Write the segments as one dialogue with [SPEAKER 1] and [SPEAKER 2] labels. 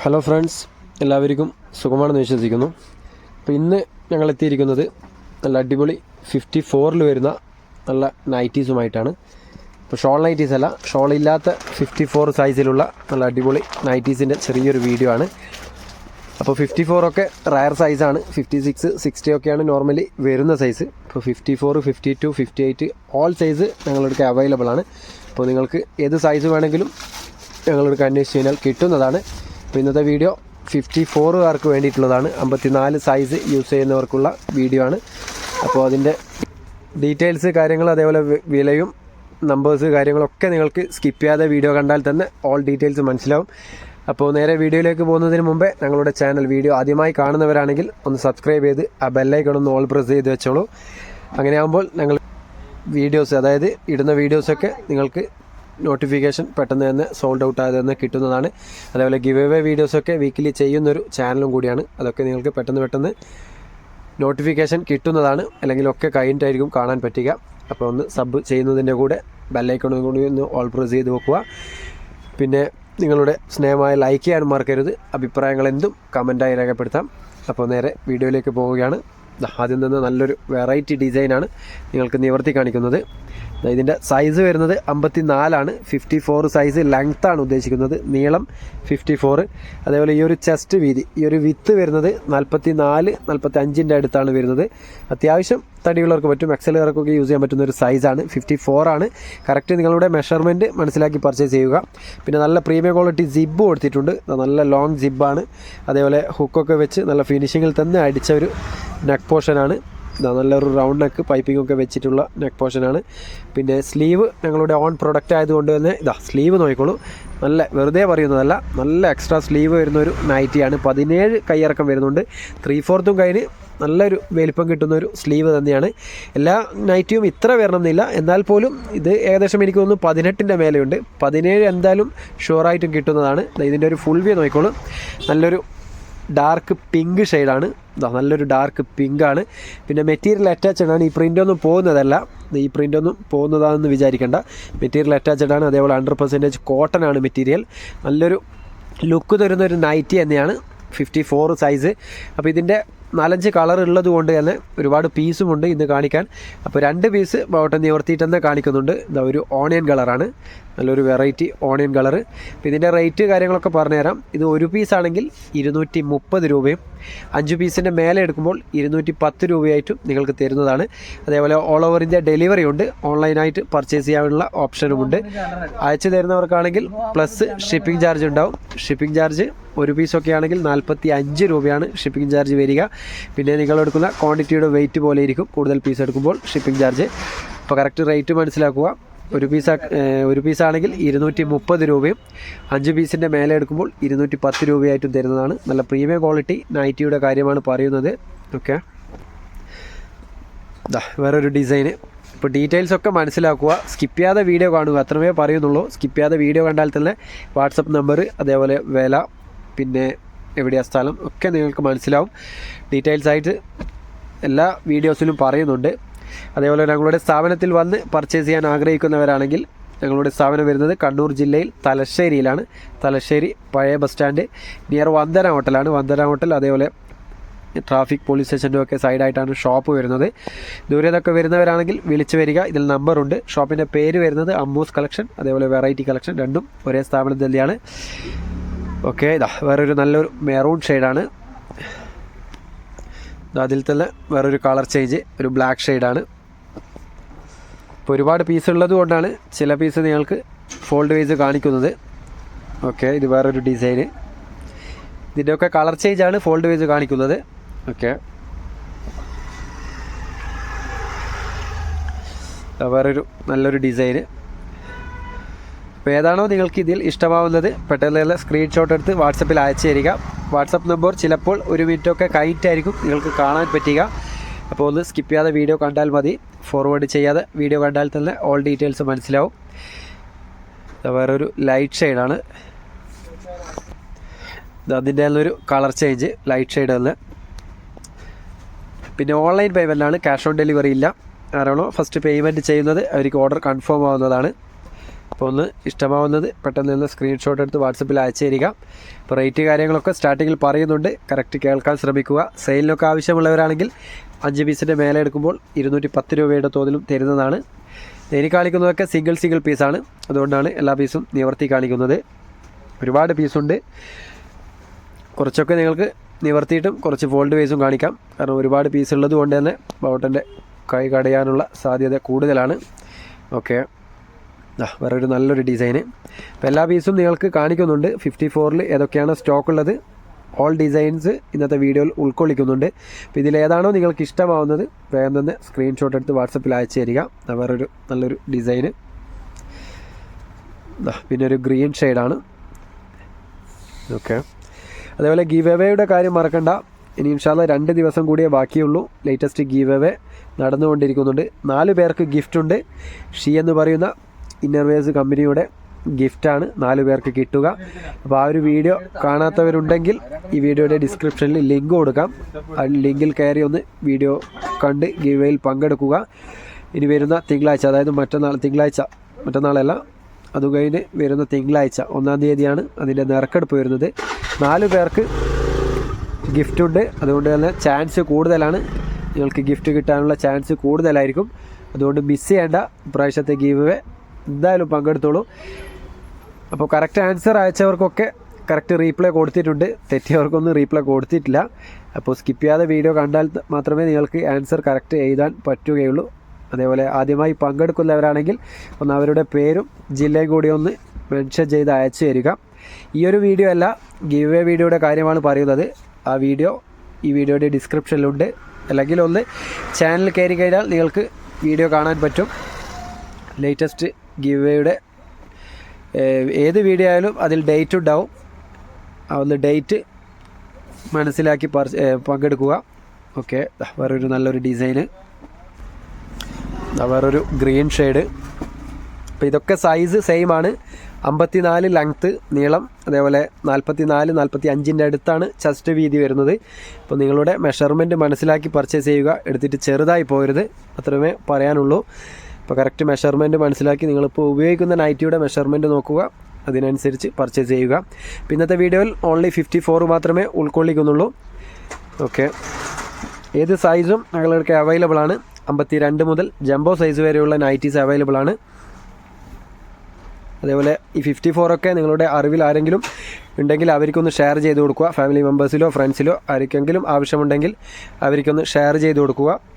[SPEAKER 1] Hello friends എല്ലാവർക്കും സുഖമാണെന്ന് വിശ്വസിക്കുന്നു. അപ്പോൾ ഇന്ന് ഞങ്ങൾ എത്തിയിരിക്കുന്നത് നല്ല അടിപൊളി ഫിഫ്റ്റി ഫോറിൽ വരുന്ന നല്ല നൈറ്റീസുമായിട്ടാണ് ഇപ്പോൾ ഷോൾ നൈറ്റീസ് അല്ല ഷോൾ ഇല്ലാത്ത ഫിഫ്റ്റി ഫോർ സൈസിലുള്ള നല്ല അടിപൊളി നൈറ്റീസിന്റെ ചെറിയൊരു വീഡിയോ ആണ്. അപ്പോൾ ഫിഫ്റ്റി ഫോർ ഒക്കെ റയർ സൈസാണ് ഫിഫ്റ്റി സിക്സ് സിക്സ്റ്റി ഒക്കെയാണ് നോർമലി വരുന്ന സൈസ് ഇപ്പോൾ fifty four fifty two fifty eight all size ഞങ്ങളുടെ അവൈലബിൾ ആണ്. അപ്പോൾ നിങ്ങൾക്ക് ഏത് സൈസ് വേണമെങ്കിലും ഞങ്ങളുടെ അന്വേഷിച്ച് കഴിഞ്ഞാൽ കിട്ടുന്നതാണ്. അപ്പോൾ ഇന്നത്തെ വീഡിയോ ഫിഫ്റ്റി ഫോറുകാർക്ക് വേണ്ടിയിട്ടുള്ളതാണ്. അമ്പത്തിനാല് സൈസ് യൂസ് ചെയ്യുന്നവർക്കുള്ള വീഡിയോ ആണ്. അപ്പോൾ അതിന്റെ ഡീറ്റെയിൽസ് കാര്യങ്ങൾ അതേപോലെ വിലയും നമ്പേഴ്സ് കാര്യങ്ങളൊക്കെ നിങ്ങൾക്ക് സ്കിപ്പ് ചെയ്യാതെ വീഡിയോ കണ്ടാൽ തന്നെ ഓൾ ഡീറ്റെയിൽസ് മനസ്സിലാവും. അപ്പോൾ നേരെ വീഡിയോയിലേക്ക് പോകുന്നതിന് മുമ്പേ ഞങ്ങളുടെ ചാനൽ വീഡിയോ ആദ്യമായി കാണുന്നവരാണെങ്കിൽ ഒന്ന് സബ്സ്ക്രൈബ് ചെയ്ത് ആ ബെല്ലൈക്കൺ ഒന്ന് ഓൾ പ്രസ് ചെയ്ത് വെച്ചോളൂ. അങ്ങനെയാകുമ്പോൾ ഞങ്ങൾ വീഡിയോസ് അതായത് ഇടുന്ന വീഡിയോസൊക്കെ നിങ്ങൾക്ക് നോട്ടിഫിക്കേഷൻ പെട്ടെന്ന് തന്നെ സോൾഡ് ഔട്ട് ആയത് തന്നെ കിട്ടുന്നതാണ്. അതേപോലെ ഗിവ് എവേ വീഡിയോസൊക്കെ വീക്കിലി ചെയ്യുന്നൊരു ചാനലും കൂടിയാണ്. അതൊക്കെ നിങ്ങൾക്ക് പെട്ടെന്ന് പെട്ടെന്ന് നോട്ടിഫിക്കേഷൻ കിട്ടുന്നതാണ്. അല്ലെങ്കിൽ ഒക്കെ കഴിഞ്ഞിട്ടായിരിക്കും കാണാൻ പറ്റുക. അപ്പോൾ ഒന്ന് സബ് ചെയ്യുന്നതിന്റെ കൂടെ ബെല്ലൈക്കണും കൂടി ഒന്ന് ഓൾ പ്രസ് ചെയ്ത് വെക്കുക. പിന്നെ നിങ്ങളുടെ സ്നേഹമായ ലൈക്ക് ചെയ്യാൻ മറക്കരുത്. അഭിപ്രായങ്ങൾ എന്തും കമന്റായി രേഖപ്പെടുത്താം. അപ്പോൾ നേരെ വീഡിയോയിലേക്ക് പോവുകയാണ്. ആദ്യം തന്നെ നല്ലൊരു വെറൈറ്റി ഡിസൈനാണ് നിങ്ങൾക്ക് നിവർത്തി കാണിക്കുന്നത്. ഇതിന്റെ സൈസ് വരുന്നത് അമ്പത്തി നാലാണ് ഫിഫ്റ്റി ഫോർ സൈസ് ആണ് ഉദ്ദേശിക്കുന്നത്. നീളം ഫിഫ്റ്റി ഫോർ അതേപോലെ ഈ ഒരു ചെസ്റ്റ് വീതി ഈ ഒരു വിത്ത് വരുന്നത് നാൽപ്പത്തി നാല് നാൽപ്പത്തി അഞ്ചിന്റെ അടുത്താണ് വരുന്നത്. അത്യാവശ്യം തടിയുള്ളവർക്ക് പറ്റും എക്സലുകാർക്കൊക്കെ യൂസ് ചെയ്യാൻ പറ്റുന്ന ഒരു സൈസാണ് ഫിഫ്റ്റി ഫോർ ആണ്. കറക്റ്റ് നിങ്ങളുടെ മെഷർമെന്റ് മനസ്സിലാക്കി പർച്ചേസ് ചെയ്യുക. പിന്നെ നല്ല പ്രീമിയം ക്വാളിറ്റി ജിബ് കൊടുത്തിട്ടുണ്ട്. നല്ല ലോങ് ജിബാണ് അതേപോലെ ഹുക്കൊക്കെ വെച്ച് നല്ല ഫിനിഷിങ്ങിൽ തന്നെ അടിച്ച ഒരു നെക്ക് പോർഷനാണ് നല്ലൊരു റൗണ്ട് നെക്ക് പൈപ്പിംഗ് ഒക്കെ വെച്ചിട്ടുള്ള നെക്ക് പോർഷനാണ് പിന്നെ സ്ലീവ് ഞങ്ങളുടെ ഓൺ പ്രൊഡക്റ്റ് ആയതുകൊണ്ട് തന്നെ ഇതാ സ്ലീവ് നോക്കിക്കോളൂ. നല്ല വെറുതെ പറയുന്നതല്ല നല്ല എക്സ്ട്രാ സ്ലീവ് വരുന്ന ഒരു നൈറ്റിയാണ് പതിനേഴ് കൈയിറക്കം വരുന്നുണ്ട്. ത്രീ ഫോർത്തും കയ്യിൽ നല്ലൊരു വലിപ്പം കിട്ടുന്ന ഒരു സ്ലീവ് തന്നെയാണ്. എല്ലാ നൈറ്റിയും ഇത്ര വരണമെന്നില്ല. എന്നാൽ പോലും ഇത് ഏകദേശം എനിക്ക് തോന്നുന്നു പതിനെട്ടിന്റെ മേലെയുണ്ട്. പതിനേഴ് എന്തായാലും ഷുവറായിട്ടും കിട്ടുന്നതാണ്. ഇതിന്റെ ഒരു ഫുൾ വ്യൂ നോക്കിക്കോളൂ. നല്ലൊരു ഡാർക്ക് പിങ്ക് ഷെയ്ഡാണ് നല്ലൊരു ഡാർക്ക് പിങ്കാണ് പിന്നെ മെറ്റീരിയൽ അറ്റാച്ച്ഡ് ആണ്. ഈ പ്രിന്റ് ഒന്നും പോകുന്നതല്ല. ഈ പ്രിന്റ് ഒന്നും പോകുന്നതാണെന്ന് വിചാരിക്കേണ്ട. മെറ്റീരിയൽ അറ്റാച്ച്ഡ് ആണ്. അതേപോലെ ഹൺഡ്രഡ് പെർസെന്റേജ് കോട്ടൺ ആണ് മെറ്റീരിയൽ നല്ലൊരു ലുക്ക് തരുന്ന ഒരു നൈറ്റി തന്നെയാണ്. ഫിഫ്റ്റി ഫോർ സൈസ് അപ്പോൾ ഇതിന്റെ നാലഞ്ച് കളർ ഉള്ളത് കൊണ്ട് തന്നെ ഒരുപാട് പീസുമുണ്ട് ഇന്ന് കാണിക്കാൻ. അപ്പോൾ രണ്ട് പീസ് ബോട്ടം നിവർത്തിയിട്ട് തന്നെ കാണിക്കുന്നുണ്ട്. ഇതാ ഒരു ഓണിയൻ കളറാണ് നല്ലൊരു വെറൈറ്റി ഓണിയൻ കളറ് അപ്പോൾ ഇതിന്റെ റേറ്റ് കാര്യങ്ങളൊക്കെ പറഞ്ഞുതരാം. ഇത് ഒരു പീസാണെങ്കിൽ ഇരുന്നൂറ്റി മുപ്പത് രൂപയും അഞ്ച് പീസിന്റെ മേലെ എടുക്കുമ്പോൾ ഇരുന്നൂറ്റി പത്ത് രൂപയായിട്ടും നിങ്ങൾക്ക് തരുന്നതാണ്. അതേപോലെ ഓൾ ഓവർ ഇന്ത്യ ഡെലിവറി ഉണ്ട്. ഓൺലൈനായിട്ട് പർച്ചേസ് ചെയ്യാനുള്ള ഓപ്ഷനുമുണ്ട് അയച്ചു തരുന്നവർക്കാണെങ്കിൽ പ്ലസ് ഷിപ്പിംഗ് ചാർജ് ഉണ്ടാവും. ഷിപ്പിംഗ് ചാർജ് ഒരു പീസൊക്കെ ആണെങ്കിൽ നാൽപ്പത്തി അഞ്ച് രൂപയാണ് ഷിപ്പിംഗ് ചാർജ് വരിക. പിന്നെ നിങ്ങൾ എടുക്കുന്ന ക്വാണ്ടിറ്റിയുടെ വെയിറ്റ് പോലെ ഇരിക്കും. കൂടുതൽ പീസ് എടുക്കുമ്പോൾ ഷിപ്പിംഗ് ചാർജ് അപ്പോൾ കറക്റ്റ് റേറ്റ് മനസ്സിലാക്കുക. ഒരു പീസ് ഒരു പീസാണെങ്കിൽ ഇരുന്നൂറ്റി മുപ്പത് രൂപയും അഞ്ച് പീസിന്റെ മേലെ എടുക്കുമ്പോൾ ഇരുന്നൂറ്റി പത്ത് രൂപയായിട്ടും തരുന്നതാണ്. നല്ല പ്രീമിയം ക്വാളിറ്റി നൈറ്റിയുടെ കാര്യമാണ് പറയുന്നത്. ഓക്കെ. വേറൊരു ഡിസൈന് ഇപ്പോൾ ഡീറ്റെയിൽസ് ഒക്കെ മനസ്സിലാക്കുക. സ്കിപ്പ് ചെയ്യാതെ വീഡിയോ കാണുക. അത്രമേ പറയുന്നുള്ളൂ. സ്കിപ്പ് ചെയ്യാതെ വീഡിയോ കണ്ടാൽ തന്നെ വാട്സപ്പ് നമ്പർ അതേപോലെ വില പിന്നെ എവിടെയാ സ്ഥലം ഒക്കെ നിങ്ങൾക്ക് മനസ്സിലാവും. ഡീറ്റെയിൽസ് ആയിട്ട് എല്ലാ വീഡിയോസിലും പറയുന്നുണ്ട്. അതേപോലെ ഞങ്ങളുടെ സ്ഥാപനത്തിൽ വന്ന് പർച്ചേസ് ചെയ്യാൻ ആഗ്രഹിക്കുന്നവരാണെങ്കിൽ ഞങ്ങളുടെ സ്ഥാപനം വരുന്നത് കണ്ണൂർ ജില്ലയിൽ തലശ്ശേരിയിലാണ്. തലശ്ശേരി പഴയ ബസ് സ്റ്റാൻഡ് നിയർ വന്ദന ഹോട്ടലാണ് വന്ദന ഹോട്ടൽ അതേപോലെ ട്രാഫിക് പോലീസ് സ്റ്റേഷന്റെ ഒക്കെ സൈഡായിട്ടാണ് ഷോപ്പ് വരുന്നത്. ദൂരെ നിന്നൊക്കെ വരുന്നവരാണെങ്കിൽ വിളിച്ചു വരിക. ഇതിൽ നമ്പറുണ്ട് ഷോപ്പിന്റെ പേര് വരുന്നത് അമ്മൂസ് കളക്ഷൻ അതേപോലെ വെറൈറ്റി കളക്ഷൻ രണ്ടും ഒരേ സ്ഥാപനം തന്നെയാണ്. ഓക്കെ ഇതാ വേറൊരു നല്ലൊരു മെറൂൺ ഷെയ്ഡാണ് അതിൽ തന്നെ വേറൊരു കളർ ചേഞ്ച് ഒരു ബ്ലാക്ക് ഷെയ്ഡാണ് ഇപ്പോൾ ഒരുപാട് പീസ് ഉള്ളത് കൊണ്ടാണ് ചില പീസ് നിങ്ങൾക്ക് ഫോൾഡ് വൈസ് കാണിക്കുന്നത്. ഓക്കെ ഇത് വേറൊരു ഡിസൈന് ഇതിന്റെയൊക്കെ കളർ ചേഞ്ച് ആണ് ഫോൾഡ് വൈസ് കാണിക്കുന്നത്. ഓക്കെ വേറൊരു നല്ലൊരു ഡിസൈന് അപ്പോൾ ഏതാണോ നിങ്ങൾക്ക് ഇതിൽ ഇഷ്ടമാവുന്നത് പെട്ടെന്ന് സ്ക്രീൻഷോട്ട് എടുത്ത് വാട്സപ്പിൽ അയച്ചു തരിക. വാട്സപ്പ് നമ്പർ ചിലപ്പോൾ ഒരു മിനിറ്റൊക്കെ കഴിഞ്ഞിട്ടായിരിക്കും നിങ്ങൾക്ക് കാണാൻ പറ്റുക. അപ്പോൾ ഒന്ന് സ്കിപ്പ് ചെയ്യാതെ വീഡിയോ കണ്ടാൽ മതി. ഫോർവേഡ് ചെയ്യാതെ വീഡിയോ കണ്ടാൽ തന്നെ ഓൾ ഡീറ്റെയിൽസ് മനസ്സിലാവും. വേറൊരു ലൈറ്റ് ഷെയ്ഡാണ് അതിന്റെ ഒരു കളർ ചേഞ്ച് ലൈറ്റ് ഷെയ്ഡ് തന്നെ പിന്നെ ഓൺലൈൻ പേയ്മെന്റാണ് ക്യാഷ് ഓൺ ഡെലിവറി ഇല്ല. ആരാണോ ഫസ്റ്റ് പേയ്മെന്റ് ചെയ്യുന്നത് അവർക്ക് ഓർഡർ കൺഫേം ആവുന്നതാണ്. അപ്പോൾ ഒന്ന് ഇഷ്ടമാവുന്നത് പെട്ടെന്ന് നിന്ന് സ്ക്രീൻഷോട്ട് എടുത്ത് വാട്സപ്പിൽ അയച്ചു തരിക ഇപ്പോൾ റേറ്റ് കാര്യങ്ങളൊക്കെ സ്റ്റാർട്ടിങ്ങിൽ പറയുന്നുണ്ട്. കറക്റ്റ് കേൾക്കാൻ ശ്രമിക്കുക. സെയിലിനൊക്കെ ആവശ്യമുള്ളവരാണെങ്കിൽ അഞ്ച് പീസിന്റെ മേലെ എടുക്കുമ്പോൾ ഇരുന്നൂറ്റി പത്ത് രൂപയുടെ തോതിലും തരുന്നതാണ്. ഇനി കാണിക്കുന്നതൊക്കെ സിംഗിൾ സിംഗിൾ പീസാണ് അതുകൊണ്ടാണ് എല്ലാ പീസും നിവർത്തി കാണിക്കുന്നത്. ഒരുപാട് പീസുണ്ട് കുറച്ചൊക്കെ നിങ്ങൾക്ക് നിവർത്തിയിട്ടും കുറച്ച് ഫോൾഡ് വൈസും കാണിക്കാം. കാരണം ഒരുപാട് പീസ് ഉള്ളത് കൊണ്ട് തന്നെ ബൗട്ടന്റെ കൈ കടയാനുള്ള സാധ്യത കൂടുതലാണ്. ഓക്കെ വേറൊരു നല്ലൊരു ഡിസൈൻ അപ്പോൾ എല്ലാ പീസും നിങ്ങൾക്ക് കാണിക്കുന്നുണ്ട്. ഫിഫ്റ്റി ഫോറിൽ ഏതൊക്കെയാണ് സ്റ്റോക്ക് ഉള്ളത്? ഓൾ ഡിസൈൻസ് ഇന്നത്തെ വീഡിയോയിൽ ഉൾക്കൊള്ളിക്കുന്നുണ്ട്. അപ്പോൾ ഇതിലേതാണോ നിങ്ങൾക്ക് ഇഷ്ടമാവുന്നത് വേഗം തന്നെ സ്ക്രീൻഷോട്ട് എടുത്ത് വാട്സപ്പിൽ അയച്ചു തരിക. വേറൊരു നല്ലൊരു ഡിസൈന്. പിന്നെ ഒരു ഗ്രീൻ ഷെയ്ഡാണ് ഓക്കെ. അതേപോലെ ഗീവ് എവേയുടെ കാര്യം മറക്കണ്ട. ഇനി ഇൻഷാല്ല രണ്ട് ദിവസം കൂടിയേ ബാക്കിയുള്ളൂ. ലേറ്റസ്റ്റ് ഗീവ് എവേ നടന്നുകൊണ്ടിരിക്കുന്നുണ്ട്. നാല് പേർക്ക് ഗിഫ്റ്റ് ഉണ്ട്. ഷീ എന്ന് പറയുന്ന ഇന്നർവേഴ്സ് കമ്പനിയുടെ ഗിഫ്റ്റാണ് നാല് പേർക്ക് കിട്ടുക. അപ്പോൾ ആ ഒരു വീഡിയോ കാണാത്തവരുണ്ടെങ്കിൽ ഈ വീഡിയോയുടെ ഡിസ്ക്രിപ്ഷനിൽ ലിങ്ക് കൊടുക്കാം. ആ ലിങ്കിൽ കയറി ഒന്ന് വീഡിയോ കണ്ട് ഗിവേയിൽ പങ്കെടുക്കുക. ഇനി വരുന്ന തിങ്കളാഴ്ച അതായത് മറ്റന്നാൾ തിങ്കളാഴ്ച മറ്റന്നാളല്ല അത് കഴിഞ്ഞ് വരുന്ന തിങ്കളാഴ്ച ഒന്നാം തീയതിയാണ് അതിന്റെ നിറക്കെടുപ്പ് വരുന്നത്. നാല് പേർക്ക് ഗിഫ്റ്റ് ഉണ്ട്. അതുകൊണ്ട് തന്നെ ചാൻസ് കൂടുതലാണ്. നിങ്ങൾക്ക് ഗിഫ്റ്റ് കിട്ടാനുള്ള ചാൻസ് കൂടുതലായിരിക്കും. അതുകൊണ്ട് മിസ് ചെയ്യേണ്ട ഇപ്രാവശ്യത്തെ ഗീവ് എന്തായാലും പങ്കെടുത്തോളൂ. അപ്പോൾ കറക്റ്റ് ആൻസർ അയച്ചവർക്കൊക്കെ കറക്റ്റ് റീപ്ലൈ കൊടുത്തിട്ടുണ്ട്. തെറ്റിയവർക്കൊന്നും റീപ്ലൈ കൊടുത്തിട്ടില്ല. അപ്പോൾ സ്കിപ്പ് ചെയ്യാതെ വീഡിയോ കണ്ടാൽ മാത്രമേ നിങ്ങൾക്ക് ആൻസർ കറക്റ്റ് എഴുതാൻ പറ്റുകയുള്ളൂ. അതേപോലെ ആദ്യമായി പങ്കെടുക്കുന്നവരാണെങ്കിൽ ഒന്ന് അവരുടെ പേരും ജില്ലയും കൂടി ഒന്ന് മെൻഷൻ ചെയ്ത് അയച്ചു തരിക. ഈ ഒരു വീഡിയോ അല്ല ഗിവ് എ വീഡിയോയുടെ കാര്യമാണ് പറയുന്നത്. ആ വീഡിയോ ഈ വീഡിയോയുടെ ഡിസ്ക്രിപ്ഷനിലുണ്ട് അല്ലെങ്കിൽ ഒന്ന് ചാനൽ കയറി കഴിഞ്ഞാൽ നിങ്ങൾക്ക് വീഡിയോ കാണാൻ പറ്റും. ലേറ്റസ്റ്റ് ഗിവ് എയുടെ ഏത് വീഡിയോ ആയാലും അതിൽ ഡേറ്റ് ഉണ്ടാവും. ഒന്ന് ഡേറ്റ് മനസ്സിലാക്കി പർ പങ്കെടുക്കുക. ഓക്കെ വേറൊരു നല്ലൊരു ഡിസൈന് വേറൊരു ഗ്രീൻ ഷെയ്ഡ് അപ്പോൾ ഇതൊക്കെ സൈസ് സെയിം ആണ്. അമ്പത്തിനാല് ലെങ്ത്ത് നീളം അതേപോലെ നാൽപ്പത്തി നാല് നാൽപ്പത്തി അഞ്ചിന്റെ അടുത്താണ് ചെസ്റ്റ് വീതി വരുന്നത്. അപ്പോൾ നിങ്ങളുടെ മെഷർമെന്റ് മനസ്സിലാക്കി പർച്ചേസ് ചെയ്യുക. എടുത്തിട്ട് ചെറുതായി പോകരുത് അത്രമേ പറയാനുള്ളൂ. അപ്പോൾ കറക്റ്റ് മെഷർമെന്റ് മനസ്സിലാക്കി നിങ്ങളിപ്പോൾ ഉപയോഗിക്കുന്ന നൈറ്റിയുടെ മെഷർമെന്റ് നോക്കുക. അതിനനുസരിച്ച് പർച്ചേസ് ചെയ്യുക. ഇന്നത്തെ വീഡിയോയിൽ ഓൺലി ഫിഫ്റ്റി ഫോർ മാത്രമേ ഉൾക്കൊള്ളിക്കുന്നുള്ളൂ. ഓക്കെ ഏത് സൈസും ഞങ്ങൾക്ക് അവൈലബിൾ ആണ്. അമ്പത്തി രണ്ട് മുതൽ ജംബോ സൈസ് വരെയുള്ള നൈറ്റീസ് അവൈലബിൾ ആണ്. അതേപോലെ ഈ ഫിഫ്റ്റി ഫോറൊക്കെ നിങ്ങളുടെ അറിവിൽ ആരെങ്കിലും ഉണ്ടെങ്കിൽ അവർക്കൊന്ന് ഷെയർ ചെയ്ത് കൊടുക്കുക. ഫാമിലി മെമ്പേഴ്സിലോ ഫ്രണ്ട്സിലോ ആർക്കെങ്കിലും ആവശ്യമുണ്ടെങ്കിൽ അവർക്കൊന്ന് ഷെയർ ചെയ്ത് കൊടുക്കുക.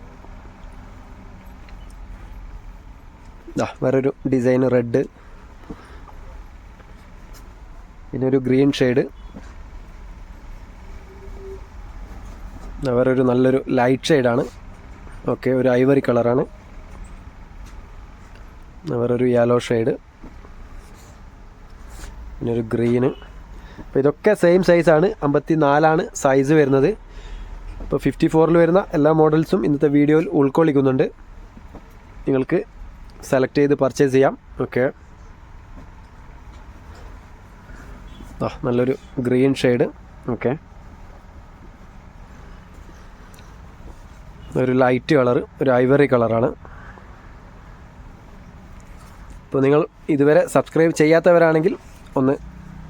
[SPEAKER 1] വേറൊരു ഡിസൈൻ റെഡ് പിന്നെ ഒരു ഗ്രീൻ ഷെയ്ഡ് വേറൊരു നല്ലൊരു ലൈറ്റ് ഷെയ്ഡാണ് ഓക്കെ ഒരു ഐവറി കളറാണ് വേറൊരു യെല്ലോ ഷെയ്ഡ് പിന്നെ ഒരു ഗ്രീന് അപ്പോൾ ഇതൊക്കെ സെയിം സൈസാണ് അമ്പത്തി നാലാണ് സൈസ് വരുന്നത്. അപ്പോൾ ഫിഫ്റ്റി ഫോറിൽ വരുന്ന എല്ലാ മോഡൽസും ഇന്നത്തെ വീഡിയോയിൽ ഉൾക്കൊള്ളിക്കുന്നുണ്ട്. നിങ്ങൾക്ക് സെലക്ട് ചെയ്ത് പർച്ചേസ് ചെയ്യാം. ഓക്കെ നല്ലൊരു ഗ്രീൻ ഷെയ്ഡ് ഓക്കെ ഒരു ലൈറ്റ് കളർ ഒരു ഐവറി കളറാണ് ഇപ്പോൾ നിങ്ങൾ ഇതുവരെ സബ്സ്ക്രൈബ് ചെയ്യാത്തവരാണെങ്കിൽ ഒന്ന്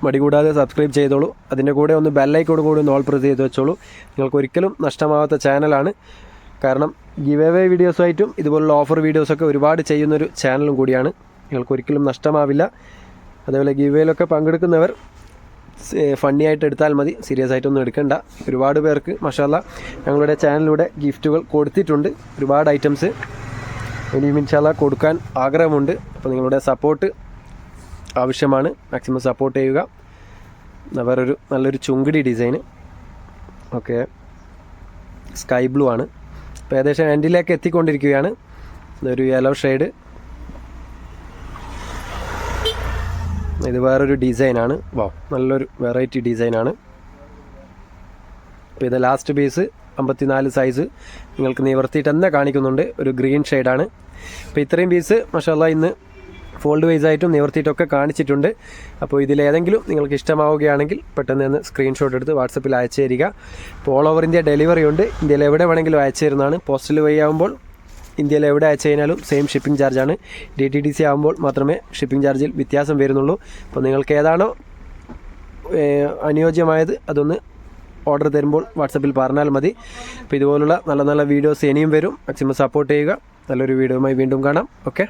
[SPEAKER 1] മടി കൂടാതെ സബ്സ്ക്രൈബ് ചെയ്തോളൂ. അതിന്റെ കൂടെ ഒന്ന് ബെല്ലൈക്കോട് കൂടി ഒന്ന് ഓൾ പ്രസ് ചെയ്ത് വെച്ചോളൂ. നിങ്ങൾക്ക് ഒരിക്കലും നഷ്ടമാവാത്ത ചാനലാണ് കാരണം ഗിവ് അവേ വീഡിയോസായിട്ടും ഇതുപോലുള്ള ഓഫർ വീഡിയോസൊക്കെ ഒരുപാട് ചെയ്യുന്നൊരു ചാനലും കൂടിയാണ്. നിങ്ങൾക്ക് ഒരിക്കലും നഷ്ടമാവില്ല. അതേപോലെ ഗിവേയിലൊക്കെ പങ്കെടുക്കുന്നവർ ഫണ്ണി ആയിട്ട് എടുത്താൽ മതി. സീരിയസ് ആയിട്ടൊന്നും എടുക്കണ്ട. ഒരുപാട് പേർക്ക് മഷാല ഞങ്ങളുടെ ചാനലിലൂടെ ഗിഫ്റ്റുകൾ കൊടുത്തിട്ടുണ്ട്. ഒരുപാട് ഐറ്റംസ് ഇനിയും ഇൻഷാല്ല കൊടുക്കാൻ ആഗ്രഹമുണ്ട്. അപ്പോൾ നിങ്ങളുടെ സപ്പോർട്ട് ആവശ്യമാണ്. മാക്സിമം സപ്പോർട്ട് ചെയ്യുക. വേറൊരു നല്ലൊരു ചുങ്കിടി ഡിസൈന് ഓക്കെ സ്കൈ ബ്ലൂ ആണ്. അപ്പോൾ ഏകദേശം എൻഡിലേക്ക് എത്തിക്കൊണ്ടിരിക്കുകയാണ്. ഇതൊരു യെല്ലോ ഷെയ്ഡ് ഇത് വേറൊരു ഡിസൈനാണ് വാ നല്ലൊരു വെറൈറ്റി ഡിസൈനാണ് അപ്പോൾ ഇത് ലാസ്റ്റ് പീസ് അമ്പത്തിനാല് സൈസ് നിങ്ങൾക്ക് നിവർത്തിയിട്ട് തന്നെ കാണിക്കുന്നുണ്ട്. ഒരു ഗ്രീൻ ഷെയ്ഡാണ് അപ്പോൾ ഇത്രയും പീസ് മഷാല്ല ഇന്ന് ഫോൾഡ് വൈസ് ആയിട്ടും നിവർത്തിയിട്ടൊക്കെ കാണിച്ചിട്ടുണ്ട്. അപ്പോൾ ഇതിലേതെങ്കിലും നിങ്ങൾക്ക് ഇഷ്ടമാവുകയാണെങ്കിൽ പെട്ടെന്ന് തന്നെ സ്ക്രീൻഷോട്ട് എടുത്ത് വാട്സപ്പിൽ അയച്ചു തരിക. ഇപ്പോൾ ഓൾ ഓവർ ഇന്ത്യ ഡെലിവറി ഉണ്ട്. ഇന്ത്യയിൽ എവിടെ വേണമെങ്കിലും അയച്ചു തരുന്നതാണ്. പോസ്റ്റൽ വഴി ആകുമ്പോൾ ഇന്ത്യയിൽ എവിടെ അയച്ചു കഴിഞ്ഞാലും സെയിം ഷിപ്പിംഗ് ചാർജാണ് ഡി ടി ഡി സി ആകുമ്പോൾ മാത്രമേ ഷിപ്പിംഗ് ചാർജിൽ വ്യത്യാസം വരുന്നുള്ളൂ. അപ്പോൾ നിങ്ങൾക്ക് ഏതാണോ അനുയോജ്യമായത് അതൊന്ന് ഓർഡർ തരുമ്പോൾ വാട്സപ്പിൽ പറഞ്ഞാൽ മതി. അപ്പോൾ ഇതുപോലുള്ള നല്ല നല്ല വീഡിയോസ് ഇനിയും വരും. മാക്സിമം സപ്പോർട്ട് ചെയ്യുക. നല്ലൊരു വീഡിയോയുമായി വീണ്ടും കാണാം. ഓക്കെ